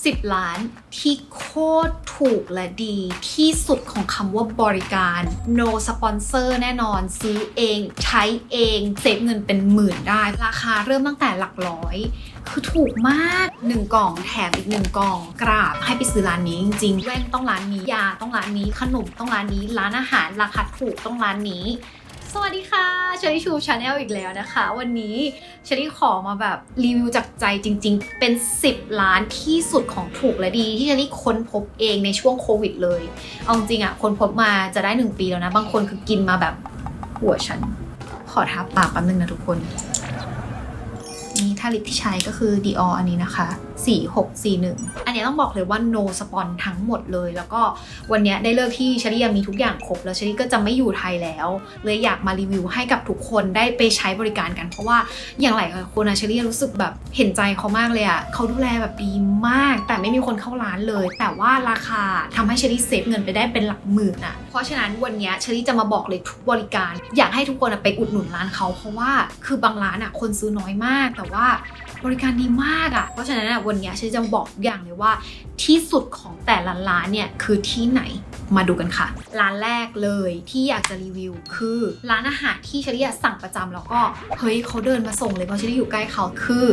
10 ล้านที่โคตรถูกและดี ที่สุดของคำว่าบริการ no sponsor แน่นอน ซื้อเอง ใช้เองเซฟเงินเป็นหมื่นได้ ราคาเริ่มตั้งแต่หลักร้อย คือถูกมาก 1 กล่องแถมอีก 1 กล่อง กราบให้ไปซื้อร้านนี้จริงๆแว่นต้องร้านนี้ยาต้องร้านนี้ขนมต้องร้านนี้ ร้านอาหารราคาถูกต้องร้านนี้ สวัสดีค่ะเชอรี่ชูชาแนลอีกแล้วนะคะ วันนี้เชอรี่ขอมาแบบรีวิวจากใจจริง ๆ เป็น 10 ล้านที่สุดของถูกและดีที่เชอรี่ค้นพบเองในช่วงโควิดเลย เอาจริงอะค้นพบมาจะได้ 1 ปีแล้วนะ บางคนคือกินมาแบบหัวฉัน ขอทาปากแป๊บนึงนะทุกคน นี่ ถ้าลิปที่ใช้ก็คือ Dior อันนี้นะคะ 4641 อันนี้ต้องบอกเลยว่า no spon ทั้งหมดเลย แล้วก็วันนี้ได้เลิกที่เชอรี่มีทุกอย่างครบ แล้วเชอรี่ก็จะไม่อยู่ไทยแล้ว เลยอยากมารีวิวให้กับทุกคนได้ไปใช้บริการกัน เพราะว่าอย่างหลายคนอะเชอรี่รู้สึกแบบเห็นใจเขามากเลยอะเขาดูแลแบบดีมาก แต่ไม่มีคนเข้าร้านเลย แต่ว่าราคาทำให้เชอรี่เซฟเงินไปได้เป็นหลักหมื่นอะเพราะฉะนั้นวันนี้เชอรี่จะมาบอกเลยทุกบริการ อยากให้ทุกคนไปอุดหนุนร้านเขาเพราะว่าคือบางร้านอะคนซื้อน้อยมาก แต่ว่าบริการดีมากอะ่ะ เพราะฉะนั้นอะวันนี้ฉันจะบอกทุกอย่างเลยว่า ที่สุดของแต่ละร้านเนี่ยคือที่ไหนมาดูกันค่ะ ร้านแรกเลยที่อยากจะรีวิวคือร้านอาหารที่เชลี่สั่งประจำแล้วก็เฮ้ยเขาเดินมาส่งเลยเพราะเชลี่อยู่ใกล้เขาคือ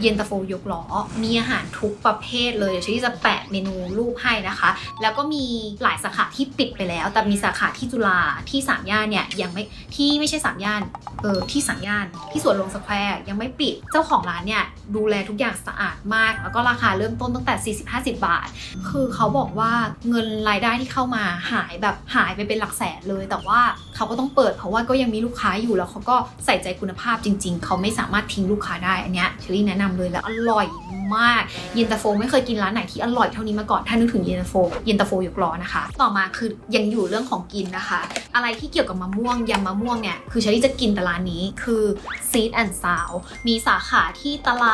เย็นตาโฟยกล้อ มีอาหารทุกประเภทเลยเดี๋ยวชี่จะแปะเมนูรูปให้นะคะ แล้วก็มีหลายสาขาที่ปิดไปแล้ว แต่มีสาขาที่จุฬาที่สามย่านเนี่ยยังไม่ที่ไม่ใช่สามย่านเออที่สามย่านที่สวนลงสแควร์ยังไม่ปิดเจ้าของร้านเนี่ยดูแลทุกอย่างสะอาดมาก แล้วก็ราคาเริ่มต้นตั้งแต่ 40-50 บาท คือเขาบอกว่าเงินรายได้ที่เข้ามาหายแบบหายไปเป็นหลักแสนเลย แต่ว่าเขาก็ต้องเปิดเพราะว่าก็ยังมีลูกค้าอยู่แล้วเขาก็ใส่ใจคุณภาพจริง ๆ เขาไม่สามารถทิ้งลูกค้าได้อันเนี้ยเชอรี่แนะนำเลยแล้วอร่อยมากเย็นตาโฟไม่เคยกินร้านไหนที่อร่อยเท่านี้มาก่อนถ้านึกถึงเย็นตาโฟเย็นตาโฟยกล้อนะคะ ต่อมาคือยังอยู่เรื่องของกินนะคะ อะไรที่เกี่ยวกับมะม่วงยำมะม่วงเนี่ยคือเชอรี่จะกินแต่ร้านนี้คือ Seed and Sound มีสาขาที่ตลาด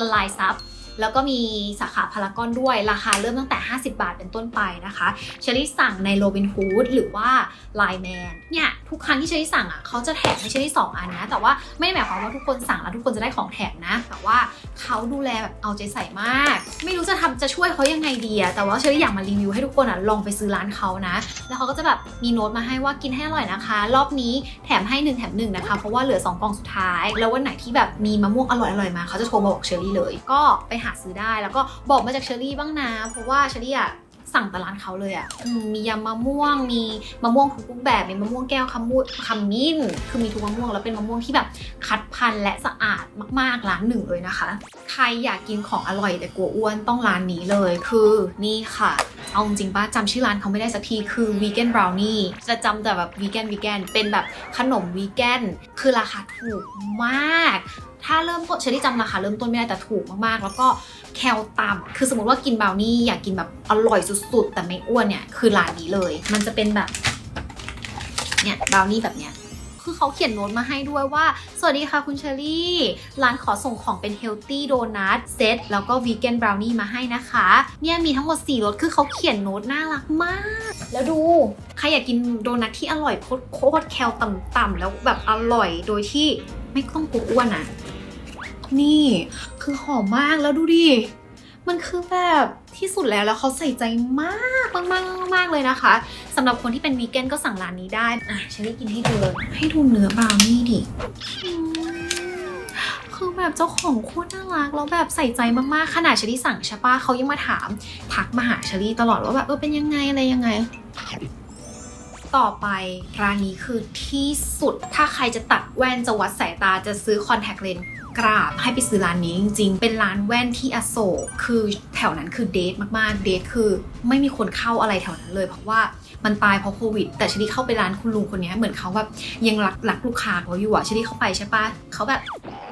ละลายซับ แล้วก็มีสาขาพารากอนด้วย ราคาเริ่มตั้งแต่ 50 บาทเป็นต้นไปนะคะเชอรี่สั่งในโรบินฮูดหรือว่าไลแมนเนี่ยทุกครั้งที่เชอรี่สั่งอะเขาจะแถมให้เชอรี่สองอันนะ แต่ว่าไม่ได้หมายความว่าทุกคนสั่งแล้วทุกคนจะได้ของแถมนะ แต่ว่าเขาดูแลแบบเอาใจใส่มาก ไม่รู้จะทำจะช่วยเขายังไงดีอะแต่ว่าเชอรี่อยากมารีวิวให้ทุกคนอะลองไปซื้อร้านเขานะ แล้วเขาก็จะแบบมีโน้ตมาให้ว่ากินให้อร่อยนะคะ รอบนี้แถมให้1แถม1นะคะเพราะว่าเหลือ2กล่องสุดท้าย แล้ววันไหนที่แบบมีมะม่วงอร่อยๆมาเขาจะโทรมาบอกเชอรี่เลย ก็ไปหาซื้อได้ แล้วก็บอกมาจากเชอรี่บ้างนะ เพราะว่าเชอรี่อะสั่งแต่ร้านเขาเลยอะมมียำมะม่วง มีมะม่วงทุกรูปแบบ มีมะม่วงแก้วคำมูดคำมิ้น คือมีทุกมะม่วงแล้วเป็นมะม่วงที่แบบคัดพันธุ์และสะอาดมากๆร้านหนึ่งเลยนะคะ ใครอยากกินของอร่อยแต่กลัวอ้วนต้องร้านนี้เลย คือนี่ค่ะ เอาจริงป้าจำชื่อร้านเขาไม่ได้สักทีคือ Vegan Brownie จะจำแต่แบบ Vegan Vegan เป็นแบบขนม Vegan คือราคาถูกมาก ถ้าเริ่มต้นเชอรี่จำราคาเริ่มต้นไม่ได้แต่ถูกมากๆ แล้วก็แคลต่ำคือสมมติว่ากินบราวนี่อยากกินแบบอร่อยสุดๆ แต่ไม่อ้วนเนี่ยคือร้านนี้เลย มันจะเป็นแบบเนี่ยบราวนี่แบบเนี้ย คือเขาเขียนโน้ตมาให้ด้วยว่า สวัสดีค่ะคุณเชอรี่ ร้านขอส่งของเป็น Healthy Donut Set แล้วก็ Vegan Brownie มาให้นะคะ เนี่ยมีทั้งหมด 4รสคือเขาเขียนโน้ตน่ารักมาก แล้วดู ใครอยากกินโดนัทที่อร่อยโคตรๆแคลต่ำๆแล้วแบบอร่อยโดยที่ไม่ต้องกลัวอ้วนอะ นี่คือหอมมากแล้วดูดิ มันคือแบบ ที่สุดแล้วแล้วเขาใส่ใจมากมากมากมากๆเลยนะคะสำหรับคนที่เป็นวีแกนก็สั่งร้านนี้ได้อะฉันได้กินให้ดูเลยให้ดูเนื้อบราวนี่ดิคือแบบเจ้าของโคตรน่ารักแล้วแบบใส่ใจมากๆขนาดชลี่สั่งใช่ปะเขายังมาถามทักมาหาชลี่ตลอดว่าแบบเออเป็นยังไงอะไรยังไงต่อไปร้านนี้คือที่สุดถ้าใครจะตัดแว่นจะวัดสายตาจะซื้อคอนแทคเลนส์ กราบให้ไปซื้อร้านนี้จริง ๆ เป็นร้านแว่นที่อโศกคือแถวนั้นคือเดทมากๆ เดทคือ ไม่มีคนเข้าอะไรแถวนั้นเลย เพราะว่ามันตายเพราะโควิด แต่ชลีเข้าไปร้านคุณลุงคนนี้เหมือนเขาแบบยังรักรักลูกค้าเขาอยู่อะชลีเข้าไปใช่ปะเขาแบบ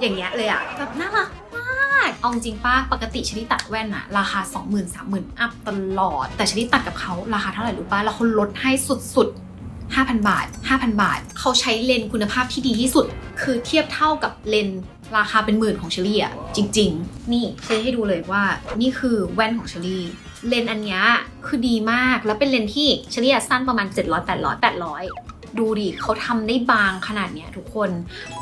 อย่างเงี้ยเลยอะแบบน่ารักมากเอาจริงป้าปกติชลีตัดแว่นอะราคา 20,000 30,000 อัพตลอด แต่ชลีตัดกับเขาราคาเท่าไหร่รู้ป้าแล้วเขาลดให้สุดๆ 5,000 บาท 5,000 บาท เขาใช้เลนส์คุณภาพที่ดีที่สุด คือเทียบเท่ากับเลนส์ราคาเป็นหมื่นของเชอรี่อะจริง ๆ นี่เชอรี่ให้ดูเลยว่า นี่คือแว่นของเชอรี่เลนส์อันนี้คือดีมากแล้วเป็นเลนส์ที่เชอรี่อะสั้นประมาณ 700 800 800 ดูดิเขาทำได้บางขนาดเนี้ยทุกคน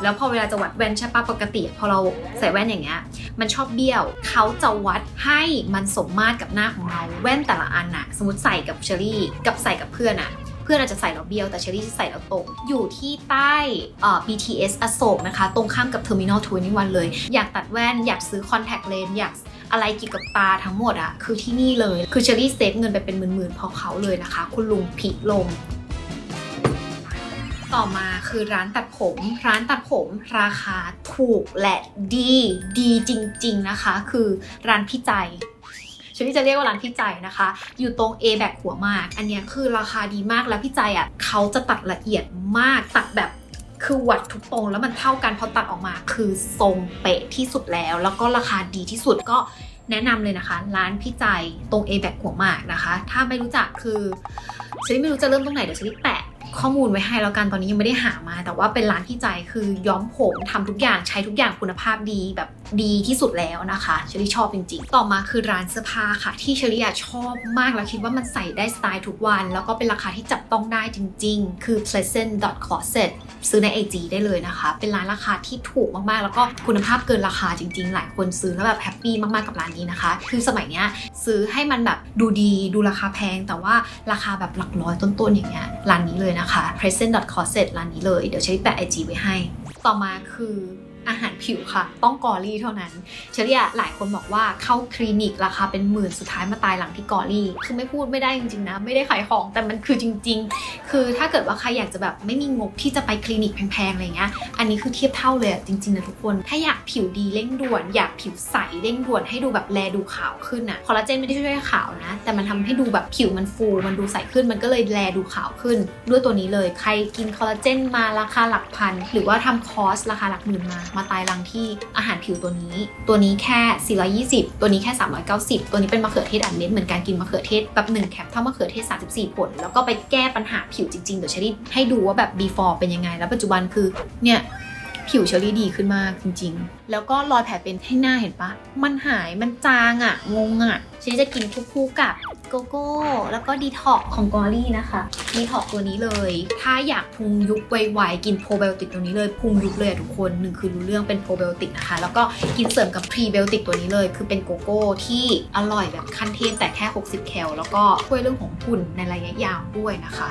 แล้วพอเวลาจะวัดแว่นใช่ปะปกติ พอเราใส่แว่นอย่างเงี้ยมันชอบเบี้ยวเขาจะวัดให้มันสมมาตรกับหน้าของเรา แว่นแต่ละอันอะสมมติใส่กับเชอรี่ กับใส่กับเพื่อนอะ พื่อนอาจจะใส่แล้วเบี้ยวแต่เชอรี่จะใส่แล้วตรง อยู่ที่ใต้เอ่อ BTS อโศกนะคะ ตรงข้ามกับ Terminal 21เลย อยากตัดแว่น อยากซื้อ contact lens อยากอะไรเกี่ยวกับตาทั้งหมดอะคือที่นี่เลย คือเชอรี่เซฟเงินไปเป็นหมื่นๆเพราะเขาเลยนะคะ คุณลุงผิลมต่อมาคือร้านตัดผม ร้านตัดผมราคาถูกและดี ดีจริง ๆ นะคะ คือร้านพี่ใจ ฉันที่จะเรียกว่าร้านพี่ใจนะคะ อยู่ตรง A แบกหัวมาก อันเนี้ยคือราคาดีมากแล้วพี่ใจอะเขาจะตัดละเอียดมากตัดแบบคือวัดทุกตรงแล้วมันเท่ากันพอตัดออกมา คือทรงเป๊ะที่สุดแล้ว แล้วก็ราคาดีที่สุดก็แนะนำเลยนะคะ ร้านพี่ใจตรง A แบกหัวมากนะคะ ถ้าไม่รู้จักคือฉันไม่รู้จะเริ่มตรงไหนเดี๋ยวฉันแปะข้อมูลไว้ให้แล้วกันตอนนี้ยังไม่ได้หามา แต่ว่าเป็นร้านที่ใจคือย้อมผมทำทุกอย่างใช้ทุกอย่างคุณภาพดีแบบ ดีที่สุดแล้วนะคะเชอรี่ชอบจริงๆ ต่อมาคือร้านเสื้อผ้าค่ะ ที่เชอรี่อะชอบมากแล้วคิดว่ามันใส่ได้สไตล์ทุกวัน แล้วก็เป็นราคาที่จับต้องได้จริงๆ คือ pleasant closet ซื้อใน IG ได้เลยนะคะ เป็นร้านราคาที่ถูกมากๆ แล้วก็คุณภาพเกินราคาจริงๆ หลายคนซื้อแล้วแบบแฮปปี้มากๆ กับร้านนี้นะคะ คือสมัยเนี้ยซื้อให้มันแบบดูดีดูราคาแพง แต่ว่าราคาแบบหลักร้อยต้นๆ อย่างเงี้ย ร้านนี้เลยนะคะ present closet ร้านนี้เลย เดี๋ยวเชอรี่แปะ IG ไว้ให้ ต่อมาคือ อาหารผิวค่ะ ต้องกอรี่เท่านั้นเชอรี่อะหลายคนบอกว่าเข้าคลินิกราคาเป็นหมื่นสุดท้ายมาตายหลังที่กอรี่ คือไม่พูดไม่ได้จริงๆนะ ไม่ได้ขายของแต่มันคือจริง ๆ คือถ้าเกิดว่าใครอยากจะแบบไม่มีงบที่จะไปคลินิกแพงๆอะไรเงี้ย อันนี้คือเทียบเท่าเลยจริงๆนะทุกคน ถ้าอยากผิวดีเร่งด่วน อยากผิวใสเร่งด่วนให้ดูแบบแลดูขาวขึ้นอะคอลลาเจนไม่ได้ช่วยขาวนะ แต่มันทำให้ดูแบบผิวมันฟูมันดูใสขึ้นมันก็เลยแลดูขาวขึ้น ด้วยตัวนี้เลยใครกินคอลลาเจนมาราคาหลักพันหรือว่าทำคอร์สราคาหลักหมื่นมามาตายรังที่อาหารผิวตัวนี้ ตัวนี้แค่ 420 ตัวนี้แค่ 390 ตัวนี้เป็นมะเขือเทศอัดเม็ดเหมือนการกินมะเขือเทศแบบ1แคปเท่ามะเขือเทศ 34 ผล แล้วก็ไปแก้ปัญหาผิวจริงๆเดี๋ยวเชอรี่ให้ดูว่าแบบ before เป็นยังไง แล้วปัจจุบันคือเนี่ยผิวเชอรี่ดีขึ้นมากจริง ๆ แล้วก็รอยแผลเป็นให้หน้าเห็นปะ มันหาย มันจางอะงงอะเชอรี่จะกินทุกคู่กับ โกโก้ แล้วก็ดีท็อกของกอรี่นะคะดีท็อกตัวนี้เลย ถ้าอยากพุงยุบไวๆกินโปรไบโอติกตัวนี้เลยพุงยุบเลยอะทุกคนหนึ่งคือรู้เรื่องเป็นโปรไบโอติกนะคะ แล้วก็กินเสริมกับพรีไบโอติกตัวนี้เลย คือเป็นโกโก้ที่อร่อยแบบขั้นเทพแต่แค่ 60 แคลแล้วก็ช่วยเรื่องของหุ่นในระยะยาวด้วยนะคะ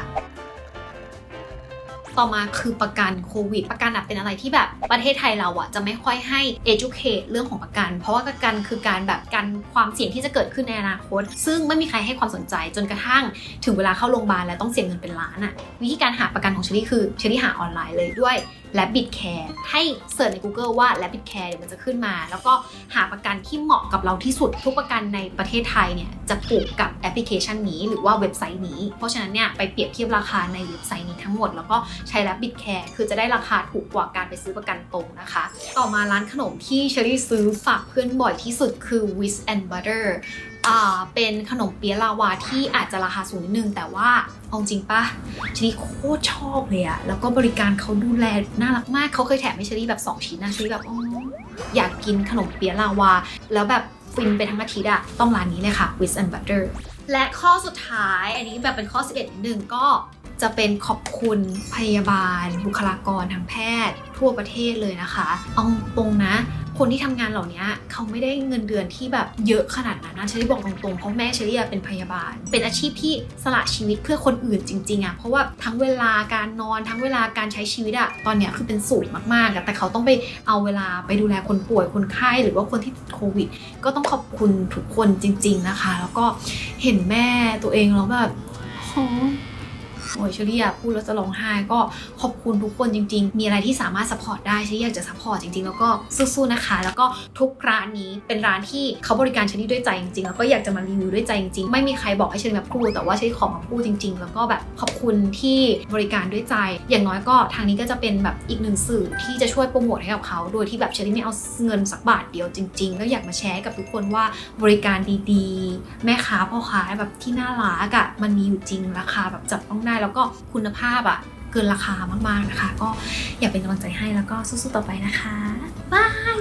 ต่อมาคือประกันโควิด ประกันอะเป็นอะไรที่แบบประเทศไทยเราอะจะไม่ค่อยให้ educate เรื่องของประกัน เพราะว่าประกันคือการแบบกันความเสี่ยงที่จะเกิดขึ้นในอนาคต ซึ่งไม่มีใครให้ความสนใจจนกระทั่งถึงเวลาเข้าโรงพยาบาลแล้วต้องเสียเงินเป็นล้านอะวิธีการหาประกันของเชอรี่คือเชอรี่หาออนไลน์เลยด้วย Rabbit Care ให้เสิร์ชใน Google ว่า Rabbit Care เดี๋ยวมันจะขึ้นมา แล้วก็หาประกันที่เหมาะกับเราที่สุด ทุกประกันในประเทศไทยเนี่ยจะผูกกับแอปพลิเคชันนี้หรือว่าเว็บไซต์นี้ เพราะฉะนั้นเนี่ยไปเปรียบเทียบราคาในเว็บไซต์นี้ทั้งหมด แล้วก็ใช้ Rabbit Care คือจะได้ราคาถูกกว่าการไปซื้อประกันตรงนะคะ ต่อมาร้านขนมที่เชอรี่ซื้อฝากเพื่อนบ่อยที่สุดคือ w i z and Butter อ่า เป็นขนมเปี๊ยะลาวาที่อาจจะราคาสูงนิดนึง แต่ว่าเอาจริงปะเชอรี่โคตรชอบเลยอะแล้วก็บริการเขาดูแลน่ารักมากเขาเคยแถมให้เชอรี่แบบ 2 ชิ้นนะเชอรี่แบบอ๋ออยากกินขนมเปี๊ยะลาวา แล้วแบบฟินไปทั้งอาทิตย์อะต้องร้านนี้เลยค่ะ with and Butter และข้อสุดท้ายอันนี้แบบเป็นข้อ 11นิดนึงก็ จะเป็นขอบคุณพยาบาล บุคลากรทางแพทย์ ทั่วประเทศเลยนะคะเอาตรงนะ คนที่ทำงานเหล่านี้เขาไม่ได้เงินเดือนที่แบบเยอะขนาดนั้นนะเชอรี่บอกตรงๆเพราะแม่เชอรี่เป็นพยาบาล เป็นอาชีพที่สละชีวิตเพื่อคนอื่นจริงๆอะเพราะว่าทั้งเวลาการนอนทั้งเวลาการใช้ชีวิตอะตอนเนี้ยคือเป็นสูงมากๆอะแต่เขาต้องไปเอาเวลาไปดูแลคนป่วยคนไข้หรือว่าคนที่ติดโควิด ก็ต้องขอบคุณทุกคนจริง ๆนะคะ แล้วก็เห็นแม่ตัวเองแล้วแบบโโอ้ยเชอรี่อะพูดแล้วจะร้องไห้ก็ขอบคุณทุกคนจริง ๆ มีอะไรที่สามารถซัพพอร์ตได้เชอรี่อยากจะซัพพอร์ตจริง ๆ แล้วก็สู้ๆนะคะ แล้วก็ทุกร้านนี้เป็นร้านที่เขาบริการเชอรี่ด้วยใจจริงๆแล้วก็อยากจะมารีวิวด้วยใจจริงๆ ไม่มีใครบอกให้เชอรี่มาพูดแต่ว่าเชอรี่ขอมาพูดจริง ๆ แล้วก็แบบขอบคุณที่บริการด้วยใจ อย่างน้อยก็ทางนี้ก็จะเป็นแบบอีกหนึ่งสื่อที่จะช่วยโปรโมทให้กับเขาโดยที่แบบเชอรี่ไม่เอาเงินสักบาทเดียวจริงๆก็อยากมาแชร์กับทุกคนว่าบริการดีๆ แม่ค้าพ่อค้าแบบที่น่ารักอะมันมีอยู่จริงราคาแบบจับต้องได้แล้วก็คุณภาพอะเกินราคามากๆนะคะ ก็อยากเป็นกำลังใจให้แล้วก็สู้ๆต่อไปนะคะบาย